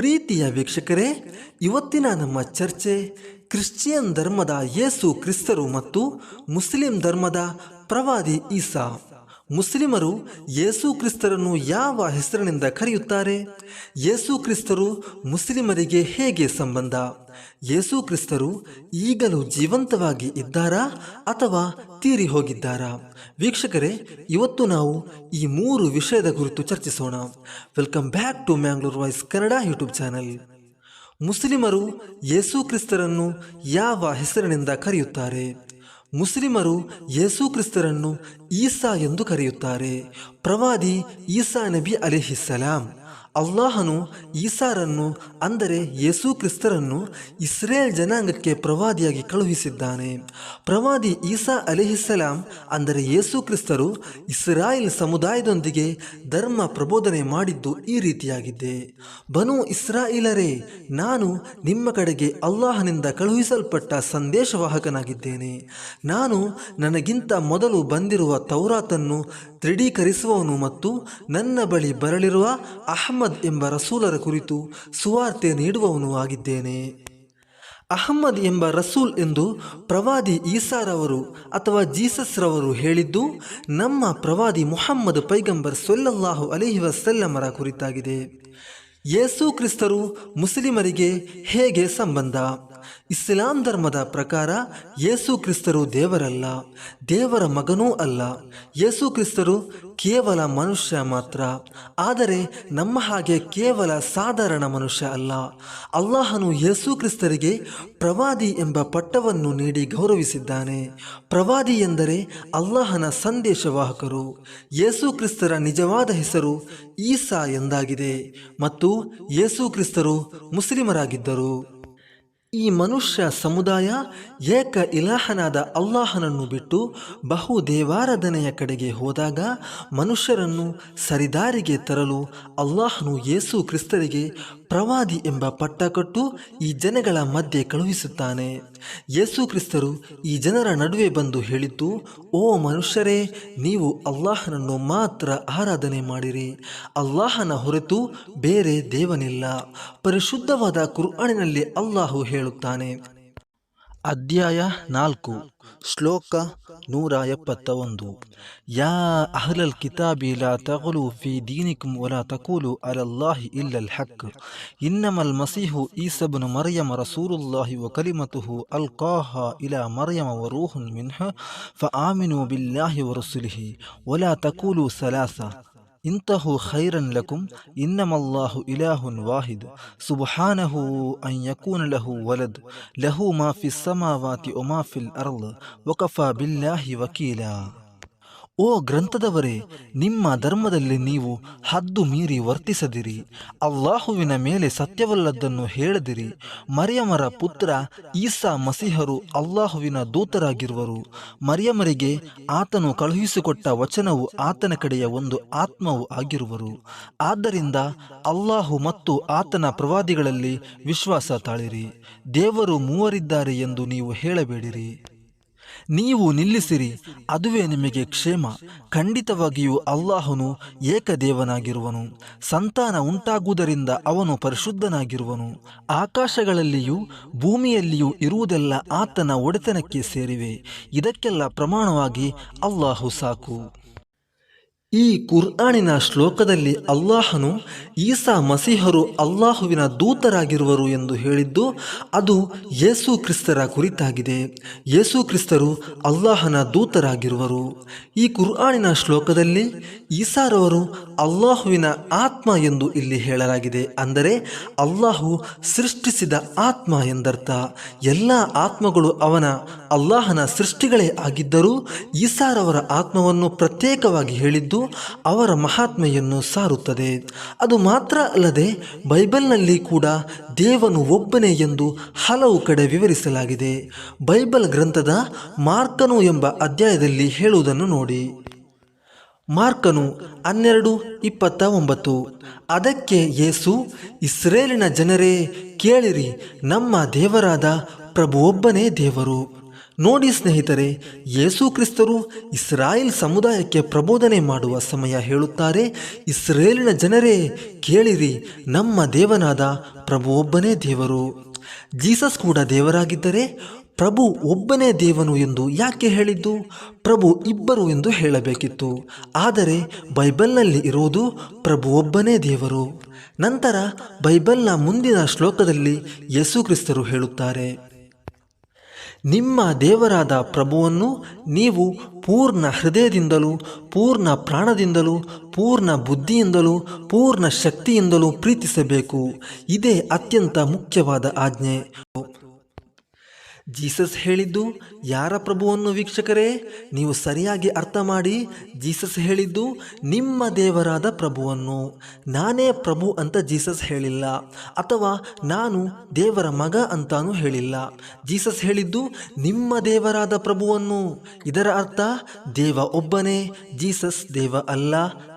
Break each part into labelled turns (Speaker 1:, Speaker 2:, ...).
Speaker 1: ಪ್ರೀತಿಯ ವೀಕ್ಷಕರೇ ಇವತ್ತಿನ ನಮ್ಮ ಚರ್ಚೆ ಕ್ರಿಶ್ಚಿಯನ್ ಧರ್ಮದ ಯೇಸು ಕ್ರಿಸ್ತರು ಮತ್ತು ಮುಸ್ಲಿಂ ಧರ್ಮದ ಪ್ರವಾದಿ ಈಸಾ. ಮುಸ್ಲಿಮರು ಯೇಸು ಕ್ರಿಸ್ತರನ್ನು ಯಾವ ಹೆಸರಿನಿಂದ ಕರೆಯುತ್ತಾರೆ? ಯೇಸು ಕ್ರಿಸ್ತರು ಮುಸ್ಲಿಮರಿಗೆ ಹೇಗೆ ಸಂಬಂಧ? ಯೇಸು ಕ್ರಿಸ್ತರು ಈಗಲೂ ಜೀವಂತವಾಗಿ ಇದ್ದಾರಾ ಅಥವಾ ತೀರಿ ಹೋಗಿದ್ದಾರಾ? ವೀಕ್ಷಕರೇ, ಇವತ್ತು ನಾವು ಈ ಮೂರು ವಿಷಯದ ಕುರಿತು ಚರ್ಚಿಸೋಣ. Welcome back to Mangalore voice Kannada YouTube channel ಮುಸ್ಲಿಮರು ಯೇಸು ಕ್ರಿಸ್ತರನ್ನು ಯಾವ ಹೆಸರಿನಿಂದ ಕರೆಯುತ್ತಾರೆ? ಮುಸ್ಲಿಮರು ಯೇಸು ಕ್ರಿಸ್ತರನ್ನು ಈಸಾ ಎಂದು ಕರೆಯುತ್ತಾರೆ. ಪ್ರವಾದಿ ಈಸಾ ನಬಿ ಅಲಿಹಿಸ್ಸಲಾಂ. ಅಲ್ಲಾಹನು ಈಸಾರನ್ನು, ಅಂದರೆ ಯೇಸು ಕ್ರಿಸ್ತರನ್ನು ಇಸ್ರೇಲ್ ಜನಾಂಗಕ್ಕೆ ಪ್ರವಾದಿಯಾಗಿ ಕಳುಹಿಸಿದ್ದಾನೆ. ಪ್ರವಾದಿ ಈಸಾ ಅಲಿಹಿಸ್ಸಲಾಂ, ಅಂದರೆ ಯೇಸು ಕ್ರಿಸ್ತರು, ಇಸ್ರಾಯೇಲ್ ಸಮುದಾಯದೊಂದಿಗೆ ಧರ್ಮ ಪ್ರಬೋಧನೆ ಮಾಡಿದ್ದು ಈ ರೀತಿಯಾಗಿದೆ. ಬನು ಇಸ್ರಾಯಿಲರೇ, ನಾನು ನಿಮ್ಮ ಕಡೆಗೆ ಅಲ್ಲಾಹನಿಂದ ಕಳುಹಿಸಲ್ಪಟ್ಟ ಸಂದೇಶವಾಹಕನಾಗಿದ್ದೇನೆ. ನಾನು ನನಗಿಂತ ಮೊದಲು ಬಂದಿರುವ ತೌರಾತನ್ನು ದೃಢೀಕರಿಸುವವನು ಮತ್ತು ನನ್ನ ಬಳಿ ಬರಲಿರುವ ಅಹಮ್ಮದ್ ಎಂಬ ರಸೂಲರ ಕುರಿತು ಸುವಾರ್ತೆ ನೀಡುವವನು ಆಗಿದ್ದೇನೆ. ಅಹಮ್ಮದ್ ಎಂಬ ರಸೂಲ್ ಎಂದು ಪ್ರವಾದಿ ಈಸಾರವರು ಅಥವಾ ಜೀಸಸ್ ರವರು ಹೇಳಿದ್ದು, ನಮ್ಮ ಪ್ರವಾದಿ ಮೊಹಮ್ಮದ್ ಪೈಗಂಬರ್ ಸೊಲ್ಲಲ್ಲಾಹು ಅಲಿಹಿ ವಸಲ್ಲಮರ ಕುರಿತಾಗಿದೆ. ಯೇಸು ಕ್ರಿಸ್ತರು ಮುಸ್ಲಿಮರಿಗೆ ಹೇಗೆ ಸಂಬಂಧ? ಇಸ್ಲಾಂ ಧರ್ಮದ ಪ್ರಕಾರ ಯೇಸು ಕ್ರಿಸ್ತರು ದೇವರಲ್ಲ, ದೇವರ ಮಗನೂ ಅಲ್ಲ. ಯೇಸು ಕ್ರಿಸ್ತರು ಕೇವಲ ಮನುಷ್ಯ ಮಾತ್ರ, ಆದರೆ ನಮ್ಮ ಹಾಗೆ ಕೇವಲ ಸಾಧಾರಣ ಮನುಷ್ಯ ಅಲ್ಲ. ಅಲ್ಲಾಹನು ಯೇಸು ಕ್ರಿಸ್ತರಿಗೆ ಪ್ರವಾದಿ ಎಂಬ ಪಟ್ಟವನ್ನು ನೀಡಿ ಗೌರವಿಸಿದ್ದಾನೆ. ಪ್ರವಾದಿ ಎಂದರೆ ಅಲ್ಲಾಹನ ಸಂದೇಶವಾಹಕರು ಯೇಸು ಕ್ರಿಸ್ತರ ನಿಜವಾದ ಹೆಸರು ಈಸಾ ಎಂದಾಗಿದೆ. ಮತ್ತು ಯೇಸು ಕ್ರಿಸ್ತರು ಮುಸ್ಲಿಮರಾಗಿದ್ದರು. ಈ ಮನುಷ್ಯ ಸಮುದಾಯ ಏಕ ಇಲಾಹನಾದ ಅಲ್ಲಾಹನನ್ನು ಬಿಟ್ಟು ಬಹು ದೇವಾರಾಧನೆಯ ಕಡೆಗೆ ಹೋದಾಗ ಮನುಷ್ಯರನ್ನು ಸರಿದಾರಿಗೆ ತರಲು ಅಲ್ಲಾಹನು ಯೇಸು ಕ್ರಿಸ್ತರಿಗೆ ಪ್ರವಾದಿ ಎಂಬ ಪಟ್ಟ ಈ ಜನಗಳ ಮಧ್ಯೆ ಕಳುಹಿಸುತ್ತಾನೆ. ಯೇಸು ಕ್ರಿಸ್ತರು ಈ ಜನರ ನಡುವೆ ಬಂದು ಹೇಳಿದ್ದು, ಓ ಮನುಷ್ಯರೇ, ನೀವು ಅಲ್ಲಾಹನನ್ನು ಮಾತ್ರ ಆರಾಧನೆ ಮಾಡಿರಿ. ಅಲ್ಲಾಹನ ಹೊರತು ಬೇರೆ ದೇವನಿಲ್ಲ. ಪರಿಶುದ್ಧವಾದ ಕುರ್ಆನಿನಲ್ಲಿ ಅಲ್ಲಾಹು ಹೇಳುತ್ತಾನೆ. ಅಧ್ಯಾಯ ನಾಲ್ಕು ಶ್ಲೋಕ ನೂರ ಎಪ್ಪತ್ತ ಒಂದು ಯಾ ಅಹ್ಲಲ್ ಕಿತಾಬಿ ಲಾ ತಗಲು ಫಿ ದೀನಿಕುಂ ವಲಾ ತಕೂಲು ಅಲಲ್ಲಾಹಿ ಇಲ್ಲಲ್ ಹಕ್ ಇನ್ನಮಲ್ ಮಸೀಹು ಈಸಬ್ನು ಮರ್ಯಮ ರಸೂಲುಲ್ಲಾಹಿ ವ ಕಲಿಮತುಹು ಅಲ್ಕಾಹ ಇಲಾ ಮರ್ಯಮ ವ ರೂಹುನ್ ಮಿನ್ಹ ಫಆಮಿನು ಬಿಲ್ಲಾಹಿ ವ ರಸುಲಿಹಿ ವಲಾ ತಕೂಲು ಸಲಾಸ انتهوا خيرا لكم إنما الله إله واحد سبحانه أن يكون له ولد له ما في السماوات وما في الأرض وكفى بالله وكيلا. ಓ ಗ್ರಂಥದವರೇ, ನಿಮ್ಮ ಧರ್ಮದಲ್ಲಿ ನೀವು ಹದ್ದು ಮೀರಿ ವರ್ತಿಸದಿರಿ. ಅಲ್ಲಾಹುವಿನ ಮೇಲೆ ಸತ್ಯವಲ್ಲದ್ದನ್ನು ಹೇಳದಿರಿ. ಮರಿಯಮರ ಪುತ್ರ ಈಸಾ ಮಸಿಹರು ಅಲ್ಲಾಹುವಿನ ದೂತರಾಗಿರುವರು. ಮರಿಯಮರಿಗೆ ಆತನು ಕಳುಹಿಸಿಕೊಟ್ಟ ವಚನವು ಆತನ ಕಡೆಯ ಒಂದು ಆತ್ಮವು ಆಗಿರುವರು. ಆದ್ದರಿಂದ ಅಲ್ಲಾಹು ಮತ್ತು ಆತನ ಪ್ರವಾದಿಗಳಲ್ಲಿ ವಿಶ್ವಾಸ ತಾಳಿರಿ. ದೇವರು ಮೂವರಿದ್ದಾರೆ ಎಂದು ನೀವು ಹೇಳಬೇಡಿರಿ. ನೀವು ನಿಲ್ಲಿಸಿರಿ, ಅದುವೇ ನಿಮಗೆ ಕ್ಷೇಮ. ಖಂಡಿತವಾಗಿಯೂ ಅಲ್ಲಾಹನು ಏಕದೇವನಾಗಿರುವನು. ಸಂತಾನ ಉಂಟಾಗುವುದರಿಂದ ಅವನು ಪರಿಶುದ್ಧನಾಗಿರುವನು. ಆಕಾಶಗಳಲ್ಲಿಯೂ ಭೂಮಿಯಲ್ಲಿಯೂ ಇರುವುದೆಲ್ಲ ಆತನ ಒಡೆತನಕ್ಕೆ ಸೇರಿವೆ. ಇದಕ್ಕೆಲ್ಲ ಪ್ರಮಾಣವಾಗಿ ಅಲ್ಲಾಹು ಸಾಕು. ಈ ಕುರ್ಆನಿನ ಶ್ಲೋಕದಲ್ಲಿ ಅಲ್ಲಾಹನು ಈಸಾ ಮಸೀಹರು ಅಲ್ಲಾಹುವಿನ ದೂತರಾಗಿರುವರು ಎಂದು ಹೇಳಿದ್ದು, ಅದು ಯೇಸು ಕ್ರಿಸ್ತರ ಕುರಿತಾಗಿದೆ. ಯೇಸು ಕ್ರಿಸ್ತರು ಅಲ್ಲಾಹನ ದೂತರಾಗಿರುವರು. ಈ ಕುರ್ಆನಿನ ಶ್ಲೋಕದಲ್ಲಿ ಈಸಾರವರು ಅಲ್ಲಾಹುವಿನ ಆತ್ಮ ಎಂದು ಇಲ್ಲಿ ಹೇಳಲಾಗಿದೆ. ಅಂದರೆ, ಅಲ್ಲಾಹು ಸೃಷ್ಟಿಸಿದ ಆತ್ಮ ಎಂದರ್ಥ. ಎಲ್ಲ ಆತ್ಮಗಳು ಅವನ ಅಲ್ಲಾಹನ ಸೃಷ್ಟಿಗಳೇ ಆಗಿದ್ದರೂ, ಈಸಾರವರ ಆತ್ಮವನ್ನು ಪ್ರತ್ಯೇಕವಾಗಿ ಹೇಳಿದ್ದು ಅವರ ಮಹಾತ್ಮೆಯನ್ನು ಸಾರುತ್ತದೆ. ಅದು ಮಾತ್ರ ಅಲ್ಲದೆ ಬೈಬಲ್ನಲ್ಲಿ ಕೂಡ ದೇವನು ಒಬ್ಬನೇ ಎಂದು ಹಲವು ಕಡೆ ವಿವರಿಸಲಾಗಿದೆ. ಬೈಬಲ್ ಗ್ರಂಥದ ಮಾರ್ಕನು ಎಂಬ ಅಧ್ಯಾಯದಲ್ಲಿ ಹೇಳುವುದನ್ನು ನೋಡಿ. ಮಾರ್ಕನು ಹನ್ನೆರಡು ಇಪ್ಪತ್ತ ಒಂಬತ್ತು ಅದಕ್ಕೆ ಯೇಸು, ಇಸ್ರೇಲಿನ ಜನರೇ ಕೇಳಿರಿ, ನಮ್ಮ ದೇವರಾದ ಪ್ರಭು ಒಬ್ಬನೇ ದೇವರು. ನೋಡಿ ಸ್ನೇಹಿತರೆ, ಯೇಸು ಕ್ರಿಸ್ತರು ಇಸ್ರಾಯೇಲ್ ಸಮುದಾಯಕ್ಕೆ ಪ್ರಬೋಧನೆ ಮಾಡುವ ಸಮಯ ಹೇಳುತ್ತಾರೆ. ಇಸ್ರೇಲಿನ ಜನರೇ, ಕೇಳಿರಿ, ನಮ್ಮ ದೇವನಾದ ಪ್ರಭು ಒಬ್ಬನೇ ದೇವರು. ಜೀಸಸ್ ಕೂಡ ದೇವರಾಗಿದ್ದರೆ, ಪ್ರಭು ಒಬ್ಬನೇ ದೇವನು ಎಂದು ಯಾಕೆ ಹೇಳಿದ್ದು? ಪ್ರಭು ಇಬ್ಬರು ಎಂದು ಹೇಳಬೇಕಿತ್ತು. ಆದರೆ, ಬೈಬಲ್ನಲ್ಲಿ ಇರುವುದು ಪ್ರಭು ಒಬ್ಬನೇ ದೇವರು. ನಂತರ, ಬೈಬಲ್ನ ಮುಂದಿನ ಶ್ಲೋಕದಲ್ಲಿ ಯೇಸು ಕ್ರಿಸ್ತರು ಹೇಳುತ್ತಾರೆ. ನಿಮ್ಮ ದೇವರಾದ ಪ್ರಭುವನ್ನು ನೀವು ಪೂರ್ಣ ಹೃದಯದಿಂದಲೂ, ಪೂರ್ಣ ಪ್ರಾಣದಿಂದಲೂ, ಪೂರ್ಣ ಬುದ್ಧಿಯಿಂದಲೂ, ಪೂರ್ಣ ಶಕ್ತಿಯಿಂದಲೂ ಪ್ರೀತಿಸಬೇಕು. ಇದೇ ಅತ್ಯಂತ ಮುಖ್ಯವಾದ ಆಜ್ಞೆ. ಜೀಸಸ್ ಹೇಳಿದ್ದು, ಯಾರ ಪ್ರಭುವನ್ನು ವೀಕ್ಷಕರೇ? ನೀವು ಸರಿಯಾಗಿ ಅರ್ಥ ಮಾಡಿ ಜೀಸಸ್ ಹೇಳಿದ್ದು, ನಿಮ್ಮ ದೇವರಾದ ಪ್ರಭುವನ್ನು. ನಾನೇ ಪ್ರಭು ಅಂತ ಜೀಸಸ್ ಹೇಳಿಲ್ಲ, ಅಥವಾ ನಾನು ದೇವರ ಮಗ ಅಂತಾನೂ ಹೇಳಿಲ್ಲ. ಜೀಸಸ್ ಹೇಳಿದ್ದು, ನಿಮ್ಮ ದೇವರಾದ ಪ್ರಭುವನ್ನು. ಇದರ ಅರ್ಥ, ದೇವ ಒಬ್ಬನೇ, ಜೀಸಸ್ ದೇವ ಅಲ್ಲ,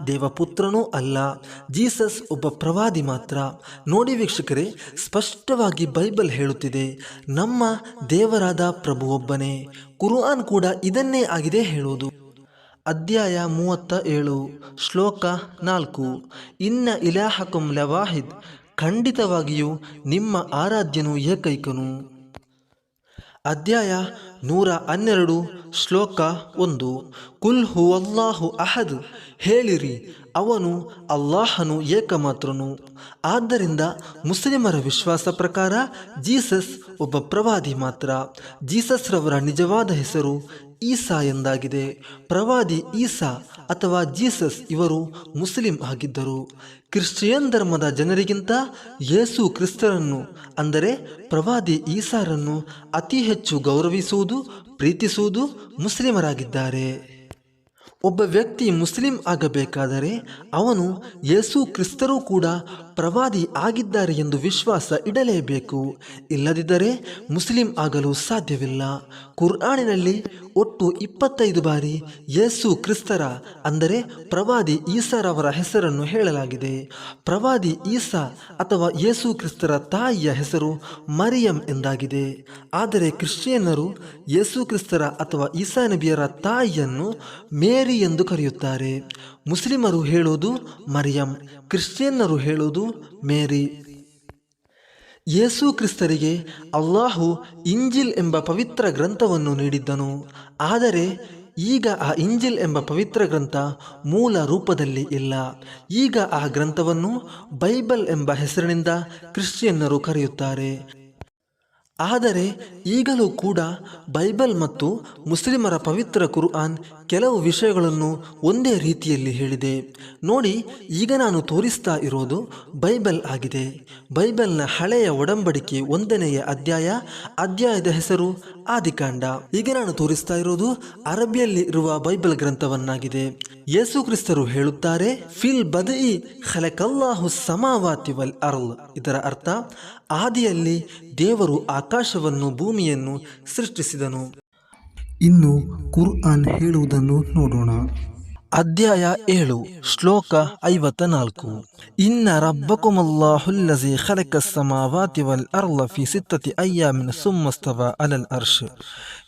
Speaker 1: ದೇವ ಪುತ್ರನೂ ಅಲ್ಲ. ಜೀಸಸ್ ಒಬ್ಬ ಪ್ರವಾದಿ ಮಾತ್ರ. ನೋಡಿ ವೀಕ್ಷಕರೇ, ಸ್ಪಷ್ಟವಾಗಿ ಬೈಬಲ್ ಹೇಳುತ್ತಿದೆ, ನಮ್ಮ ದೇವರಾದ ಪ್ರಭುವೊಬ್ಬನೇ, ಕುರುಆನ್ ಕೂಡ ಇದನ್ನೇ ಆಗಿದೆ ಹೇಳುವುದು. ಅಧ್ಯಾಯ ಮೂವತ್ತ ಏಳು, ಶ್ಲೋಕ ನಾಲ್ಕು. ಇನ್ನ ಇಲಾಹಕುಂ ಲವಾಹಿದ್, ಖಂಡಿತವಾಗಿಯೂ ನಿಮ್ಮ ಆರಾಧ್ಯನು ಏಕೈಕನು. ಅಧ್ಯಾಯ ನೂರ ಹನ್ನೆರಡು, ಶ್ಲೋಕ ಒಂದು. ಕುಲ್ ಹು ಅಲ್ಲಾಹು ಅಹದ್, ಹೇಳಿರಿ ಅವನು ಅಲ್ಲಾಹನು ಏಕಮಾತ್ರನು. ಆದ್ದರಿಂದ ಮುಸ್ಲಿಮರ ವಿಶ್ವಾಸ ಪ್ರಕಾರ ಜೀಸಸ್ ಒಬ್ಬ ಪ್ರವಾದಿ ಮಾತ್ರ. ಜೀಸಸ್ರವರ ನಿಜವಾದ ಹೆಸರು ಈಸಾ ಎಂದಾಗಿದೆ. ಪ್ರವಾದಿ ಈಸಾ ಅಥವಾ ಜೀಸಸ್ ಇವರು ಮುಸ್ಲಿಂ ಆಗಿದ್ದರು. ಕ್ರಿಶ್ಚಿಯನ್ ಧರ್ಮದ ಜನರಿಗಿಂತ ಯೇಸು ಕ್ರಿಸ್ತರನ್ನು ಅಂದರೆ ಪ್ರವಾದಿ ಈಸಾರನ್ನು ಅತಿ ಹೆಚ್ಚು ಗೌರವಿಸುವುದು, ಪ್ರೀತಿಸುವುದು ಮುಸ್ಲಿಮರಾಗಿದ್ದಾರೆ. ಒಬ್ಬ ವ್ಯಕ್ತಿ ಮುಸ್ಲಿಂ ಆಗಬೇಕಾದರೆ ಅವನು ಯೇಸು ಕ್ರಿಸ್ತರೂ ಕೂಡ ಪ್ರವಾದಿ ಆಗಿದ್ದಾರೆ ಎಂದು ವಿಶ್ವಾಸ ಇಡಲೇಬೇಕು. ಇಲ್ಲದಿದ್ದರೆ ಮುಸ್ಲಿಂ ಆಗಲು ಸಾಧ್ಯವಿಲ್ಲ. ಕುರ್ಆನಿನಲ್ಲಿ ಒಟ್ಟು ಇಪ್ಪತ್ತೈದು ಬಾರಿ ಯೇಸು ಕ್ರಿಸ್ತರ, ಅಂದರೆ ಪ್ರವಾದಿ ಈಸಾರವರ ಹೆಸರನ್ನು ಹೇಳಲಾಗಿದೆ. ಪ್ರವಾದಿ ಈಸಾ ಅಥವಾ ಯೇಸು ಕ್ರಿಸ್ತರ ತಾಯಿಯ ಹೆಸರು ಮರಿಯಂ ಎಂದಾಗಿದೆ. ಆದರೆ ಕ್ರಿಶ್ಚಿಯನ್ನರು ಯೇಸು ಕ್ರಿಸ್ತರ ಅಥವಾ ಈಸಾ ನಬಿಯರ ತಾಯಿಯನ್ನು ಮೇರಿ ಎಂದು ಕರೆಯುತ್ತಾರೆ. ಮುಸ್ಲಿಮರು ಹೇಳುವುದು ಮರಿಯಂ, ಕ್ರಿಶ್ಚಿಯನ್ನರು ಹೇಳುವುದು ಮೇರಿ. ಯೇಸು ಕ್ರಿಸ್ತರಿಗೆ ಅಲ್ಲಾಹು ಇಂಜಿಲ್ ಎಂಬ ಪವಿತ್ರ ಗ್ರಂಥವನ್ನು ನೀಡಿದ್ದನು. ಆದರೆ ಈಗ ಆ ಇಂಜಿಲ್ ಎಂಬ ಪವಿತ್ರ ಗ್ರಂಥ ಮೂಲ ರೂಪದಲ್ಲಿ ಇಲ್ಲ. ಈಗ ಆ ಗ್ರಂಥವನ್ನು ಬೈಬಲ್ ಎಂಬ ಹೆಸರಿನಿಂದ ಕ್ರಿಶ್ಚಿಯನ್ನರು ಕರೆಯುತ್ತಾರೆ. ಆದರೆ ಈಗಲೂ ಕೂಡ ಬೈಬಲ್ ಮತ್ತು ಮುಸ್ಲಿಮರ ಪವಿತ್ರ ಕುರ್ಆನ್ ಕೆಲವು ವಿಷಯಗಳನ್ನು ಒಂದೇ ರೀತಿಯಲ್ಲಿ ಹೇಳಿದೆ. ನೋಡಿ, ಈಗ ನಾನು ತೋರಿಸ್ತಾ ಇರೋದು ಬೈಬಲ್ ಆಗಿದೆ. ಬೈಬಲ್ನ ಹಳೆಯ ಒಡಂಬಡಿಕೆ ಒಂದನೆಯ ಅಧ್ಯಾಯ, ಅಧ್ಯಾಯದ ಹೆಸರು ಆದಿಕಾಂಡ. ಈಗ ನಾನು ತೋರಿಸ್ತಾ ಇರೋದು ಅರಬಿಯಲ್ಲಿ ಇರುವ ಬೈಬಲ್ ಗ್ರಂಥವನ್ನಾಗಿದೆ. ಯೇಸು ಕ್ರಿಸ್ತರು ಹೇಳುತ್ತಾರೆ, ಫಿಲ್ ಬದಯಿ ಖಲಕಲ್ಲಾಹು ಸಮಾವಾತಿ ವಲ್ ಅರ್ಲ್. ಇದರ ಅರ್ಥ, ಆದಿಯಲ್ಲಿ ದೇವರು ಆಕಾಶವನ್ನು ಭೂಮಿಯನ್ನು ಸೃಷ್ಟಿಸಿದನು. ಇನ್ನು ಕುರ್ಆನ್ ಹೇಳುವುದನ್ನು ನೋಡೋಣ. ಅಧ್ಯಾಯ ಏಳು ಶ್ಲೋಕ ಐವತ್ತ ನಾಲ್ಕು ಇನ್ನ ರಬ್ಬಕುಮಲ್ಲಾಹುಲ್ಲಜಿ ಖಲಕ ಸಮಾವಾತಿ ವಲ್ ಅರ್ಲಫಿ ಸಿತ್ತತಿ ಅಯ್ಯಾಮಿನ ಸುಮ್ಮಸ್ತವ ಅಲಲ್ ಅರ್ಶ್.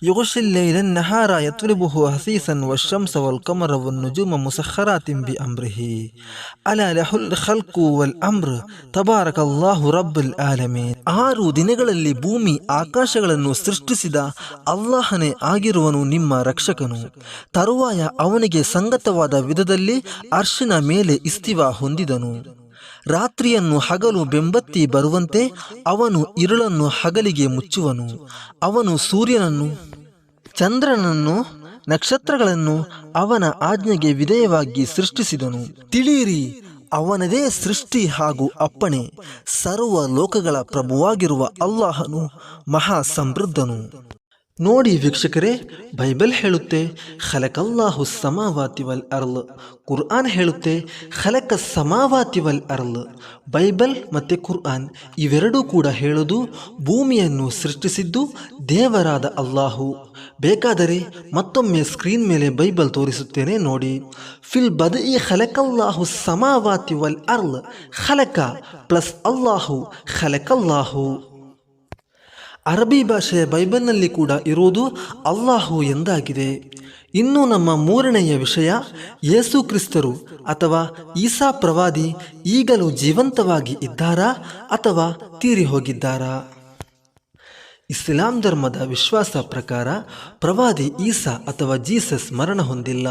Speaker 1: يغشي الليل النهار يطلبه حثيثا والشمس والقمر والنجوم مسخرات بأمره ألا له الخلق والأمر تبارك الله رب العالمين ಆರು ದಿನಗಳಲ್ಲಿ ಭೂಮಿ ಆಕಾಶಗಳನ್ನು ಸೃಷ್ಟಿಸಿದ ಅಲ್ಲಾಹನೇ ಆಗಿರುವನು ನಿಮ್ಮ ರಕ್ಷಕನು ತರುವಾಯ ಅವನಿಗೆ ಸಂಗತವಾದ ವಿಧದಲ್ಲಿ ಅರ್ಶಿನ ಮೇಲೆ ಇಸ್ತಿವ ಹೊಂದಿದನು ರಾತ್ರಿಯನ್ನು ಹಗಲು ಬೆಂಬತ್ತಿ ಬರುವಂತೆ ಅವನು ಇರುಳನ್ನು ಹಗಲಿಗೆ ಮುಚ್ಚುವನು. ಅವನು ಸೂರ್ಯನನ್ನು, ಚಂದ್ರನನ್ನು, ನಕ್ಷತ್ರಗಳನ್ನು ಅವನ ಆಜ್ಞೆಗೆ ವಿಧೇಯವಾಗಿ ಸೃಷ್ಟಿಸಿದನು. ತಿಳಿಯಿರಿ, ಅವನದೇ ಸೃಷ್ಟಿ ಹಾಗೂ ಅಪ್ಪಣೆ. ಸರ್ವ ಲೋಕಗಳ ಪ್ರಭುವಾಗಿರುವ ಅಲ್ಲಾಹನು ಮಹಾ ಸಮೃದ್ಧನು ನೋಡಿ ವೀಕ್ಷಕರೇ, ಬೈಬಲ್ ಹೇಳುತ್ತೆ, ಖಲಕಲ್ಲಾಹು ಸಮಾವಾತಿವಲ್ ಅರ್ಲ್ ಕುರ್ಆನ್ ಹೇಳುತ್ತೆ, ಖಲಕ ಸಮಾವಾತಿವಲ್ ಅರ್ಲ್ ಬೈಬಲ್ ಮತ್ತು ಕುರ್ಆನ್ ಇವೆರಡೂ ಕೂಡ ಹೇಳೋದು, ಭೂಮಿಯನ್ನು ಸೃಷ್ಟಿಸಿದ್ದು ದೇವರಾದ ಅಲ್ಲಾಹು. ಬೇಕಾದರೆ ಮತ್ತೊಮ್ಮೆ ಸ್ಕ್ರೀನ್ ಮೇಲೆ ಬೈಬಲ್ ತೋರಿಸುತ್ತೇನೆ ನೋಡಿ, ಫಿಲ್ ಬದ ಈ ಖಲಕಲ್ಲಾಹು ಸಮಾವಾತಿವಲ್ ಅರ್ಲ್ ಖಲಕ ಪ್ಲಸ್ ಅಲ್ಲಾಹು, ಖಲಕಲ್ಲಾಹು. ಅರಬಿ ಭಾಷೆಯ ಬೈಬಲ್ನಲ್ಲಿ ಕೂಡ ಇರುವುದು ಅಲ್ಲಾಹು ಎಂದಾಗಿದೆ. ಇನ್ನು ನಮ್ಮ ಮೂರನೆಯ ವಿಷಯ, ಯೇಸು ಕ್ರಿಸ್ತರು ಅಥವಾ ಈಸಾ ಪ್ರವಾದಿ ಈಗಲೂ ಜೀವಂತವಾಗಿ ಇದ್ದಾರಾ ಅಥವಾ ತೀರಿ ಹೋಗಿದ್ದಾರಾ ಇಸ್ಲಾಂ ಧರ್ಮದ ವಿಶ್ವಾಸ ಪ್ರಕಾರ ಪ್ರವಾದಿ ಈಸಾ ಅಥವಾ ಜೀಸಸ್ ಮರಣ ಹೊಂದಿಲ್ಲ.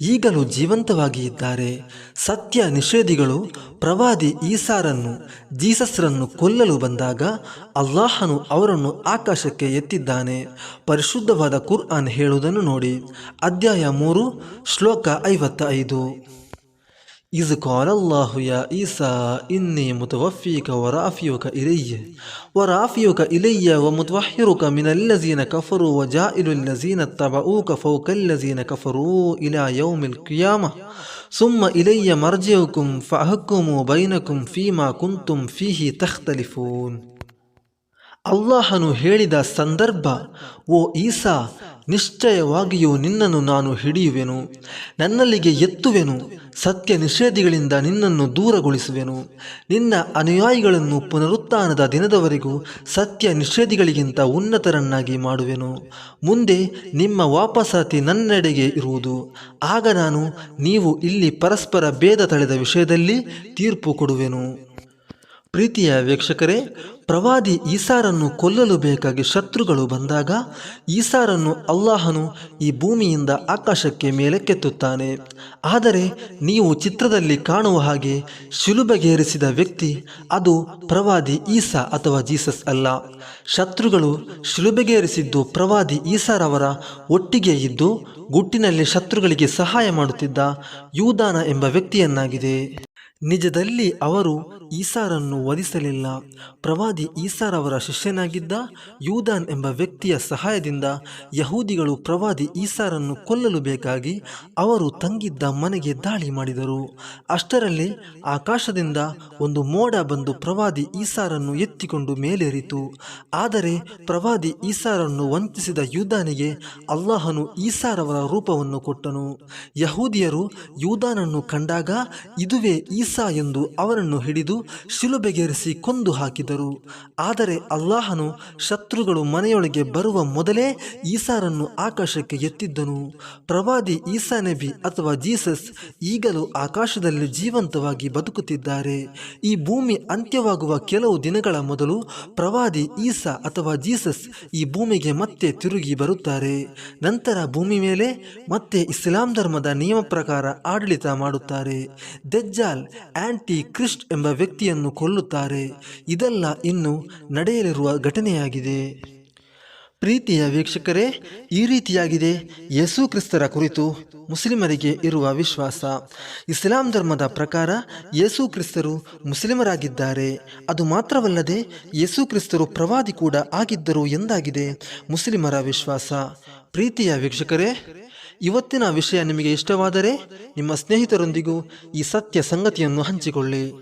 Speaker 1: ಈಗಲೂ ಜೀವಂತವಾಗಿ ಇದ್ದಾರೆ. ಸತ್ಯ ನಿಷೇಧಿಗಳು ಪ್ರವಾದಿ ಈಸಾರನ್ನು, ಜೀಸಸ್ರನ್ನು ಕೊಲ್ಲಲು ಬಂದಾಗ ಅಲ್ಲಾಹನು ಅವರನ್ನು ಆಕಾಶಕ್ಕೆ ಎತ್ತಿದ್ದಾನೆ. ಪರಿಶುದ್ಧವಾದ ಕುರ್ಆನ್ ಹೇಳುವುದನ್ನು ನೋಡಿ. ಅಧ್ಯಾಯ ಮೂರು, ಶ್ಲೋಕ ಐವತ್ತ ಐದು إذ قال الله يا عيسى إني متوفيك ورافعك إلي ورافعك إلي ومطهرك من الذين كفروا وجائل الذين اتبعوك فوق الذين كفروا إلى يوم القيامة ثم إلي مرجعكم فأحكم بينكم فيما كنتم فيه تختلفون ಅಲ್ಲಾಹನು ಹೇಳಿದ ಸಂದರ್ಭ ಓ ಈಸಾ ನಿಶ್ಚಯವಾಗಿಯೂ ನಿನ್ನನ್ನು ನಾನು ಹಿಡಿಯುವೆನು. ನನ್ನಲ್ಲಿಗೆ ಎತ್ತುವೆನು. ಸತ್ಯ ನಿಷೇಧಿಗಳಿಂದ ನಿನ್ನನ್ನು ದೂರಗೊಳಿಸುವೆನು. ನಿನ್ನ ಅನುಯಾಯಿಗಳನ್ನು ಪುನರುತ್ಥಾನದ ದಿನದವರೆಗೂ ಸತ್ಯ ನಿಷೇಧಿಗಳಿಗಿಂತ ಉನ್ನತರನ್ನಾಗಿ ಮಾಡುವೆನು. ಮುಂದೆ ನಿಮ್ಮ ವಾಪಸಾತಿ ನನ್ನೆಡೆಗೆ ಇರುವುದು. ಆಗ ನಾನು ನೀವು ಇಲ್ಲಿ ಪರಸ್ಪರ ಭೇದ ತಳೆದ ವಿಷಯದಲ್ಲಿ ತೀರ್ಪು ಕೊಡುವೆನು. ಪ್ರೀತಿಯ ವೀಕ್ಷಕರೇ ಪ್ರವಾದಿ ಈಸಾರನ್ನು ಕೊಲ್ಲಲು ಬೇಕಾಗಿ ಶತ್ರುಗಳು ಬಂದಾಗ ಈಸಾರನ್ನು ಅಲ್ಲಾಹನು ಈ ಭೂಮಿಯಿಂದ ಆಕಾಶಕ್ಕೆ ಮೇಲಕ್ಕೆತ್ತುತ್ತಾನೆ. ಆದರೆ ನೀವು ಚಿತ್ರದಲ್ಲಿ ಕಾಣುವ ಹಾಗೆ ಶಿಲುಬೆಗೇರಿಸಿದ ವ್ಯಕ್ತಿ ಅದು ಪ್ರವಾದಿ ಈಸಾ ಅಥವಾ ಜೀಸಸ್ ಅಲ್ಲ. ಶತ್ರುಗಳು ಶಿಲುಬೆಗೇರಿಸಿದ್ದು ಪ್ರವಾದಿ ಈಸಾರವರ ಒಟ್ಟಿಗೆ ಇದ್ದು ಗುಟ್ಟಿನಲ್ಲಿ ಶತ್ರುಗಳಿಗೆ ಸಹಾಯ ಮಾಡುತ್ತಿದ್ದ ಯೂದಾನ ಎಂಬ ವ್ಯಕ್ತಿಯನ್ನಾಗಿದೆ. ನಿಜದಲ್ಲಿ ಅವರು ಈಸಾರನ್ನು ವಧಿಸಲಿಲ್ಲ. ಪ್ರವಾದಿ ಈಸಾರವರ ಶಿಷ್ಯನಾಗಿದ್ದ ಯೂದಾನ್ ಎಂಬ ವ್ಯಕ್ತಿಯ ಸಹಾಯದಿಂದ ಯಹೂದಿಗಳು ಪ್ರವಾದಿ ಈಸಾರನ್ನು ಕೊಲ್ಲಲು ಬೇಕಾಗಿ ಅವರು ತಂಗಿದ್ದ ಮನೆಗೆ ದಾಳಿ ಮಾಡಿದರು. ಅಷ್ಟರಲ್ಲಿ ಆಕಾಶದಿಂದ ಒಂದು ಮೋಡ ಬಂದು ಪ್ರವಾದಿ ಈಸಾರನ್ನು ಎತ್ತಿಕೊಂಡು ಮೇಲೇರಿತು. ಆದರೆ ಪ್ರವಾದಿ ಈಸಾರನ್ನು ವಂಚಿಸಿದ ಯೂದಾನಿಗೆ ಅಲ್ಲಾಹನು ಈಸಾರವರ ರೂಪವನ್ನು ಕೊಟ್ಟನು. ಯಹೂದಿಯರು ಯೂದಾನನ್ನು ಕಂಡಾಗ ಇದುವೇ ಈಸಾ ಎಂದು ಅವನನ್ನು ಹಿಡಿದು ಶಿಲುಬೆಗೇರಿಸಿ ಕೊಂದು ಹಾಕಿದರು. ಆದರೆ ಅಲ್ಲಾಹನು ಶತ್ರುಗಳು ಮನೆಯೊಳಗೆ ಬರುವ ಮೊದಲೇ ಈಸಾರನ್ನು ಆಕಾಶಕ್ಕೆ ಎತ್ತಿದ್ದನು. ಪ್ರವಾದಿ ಈಸಾ ನಬಿ ಅಥವಾ ಜೀಸಸ್ ಈಗಲೂ ಆಕಾಶದಲ್ಲಿ ಜೀವಂತವಾಗಿ ಬದುಕುತ್ತಿದ್ದಾರೆ. ಈ ಭೂಮಿ ಅಂತ್ಯವಾಗುವ ಕೆಲವು ದಿನಗಳ ಮೊದಲು ಪ್ರವಾದಿ ಈಸಾ ಅಥವಾ ಜೀಸಸ್ ಈ ಭೂಮಿಗೆ ಮತ್ತೆ ತಿರುಗಿ ಬರುತ್ತಾರೆ. ನಂತರ ಭೂಮಿ ಮೇಲೆ ಮತ್ತೆ ಇಸ್ಲಾಂ ಧರ್ಮದ ನಿಯಮ ಪ್ರಕಾರ ಆಡಳಿತ ಮಾಡುತ್ತಾರೆ. ದೆಜ್ಜಾಲ್ ಆಂಟಿ ಕ್ರಿಸ್ಟ್ ಎಂಬ ವ್ಯಕ್ತಿಯನ್ನು ಕೊಲ್ಲುತ್ತಾರೆ. ಇದೆಲ್ಲ ಇನ್ನು ನಡೆಯಲಿರುವ ಘಟನೆಯಾಗಿದೆ. ಪ್ರೀತಿಯ ವೀಕ್ಷಕರೇ, ಈ ರೀತಿಯಾಗಿದೆ ಯೇಸು ಕ್ರಿಸ್ತರ ಕುರಿತು ಮುಸ್ಲಿಮರಿಗೆ ಇರುವ ವಿಶ್ವಾಸ. ಇಸ್ಲಾಂ ಧರ್ಮದ ಪ್ರಕಾರ ಯೇಸು ಕ್ರಿಸ್ತರು ಮುಸ್ಲಿಮರಾಗಿದ್ದಾರೆ. ಅದು ಮಾತ್ರವಲ್ಲದೆ ಯೇಸು ಕ್ರಿಸ್ತರು ಪ್ರವಾದಿ ಕೂಡ ಆಗಿದ್ದರು ಎಂದಾಗಿದೆ ಮುಸ್ಲಿಮರ ವಿಶ್ವಾಸ. ಪ್ರೀತಿಯ ವೀಕ್ಷಕರೇ ಇವತ್ತಿನ ವಿಷಯ ನಿಮಗೆ ಇಷ್ಟವಾದರೆ ನಿಮ್ಮ ಸ್ನೇಹಿತರೊಂದಿಗೂ ಈ ಸತ್ಯ ಸಂಗತಿಯನ್ನು ಹಂಚಿಕೊಳ್ಳಿ.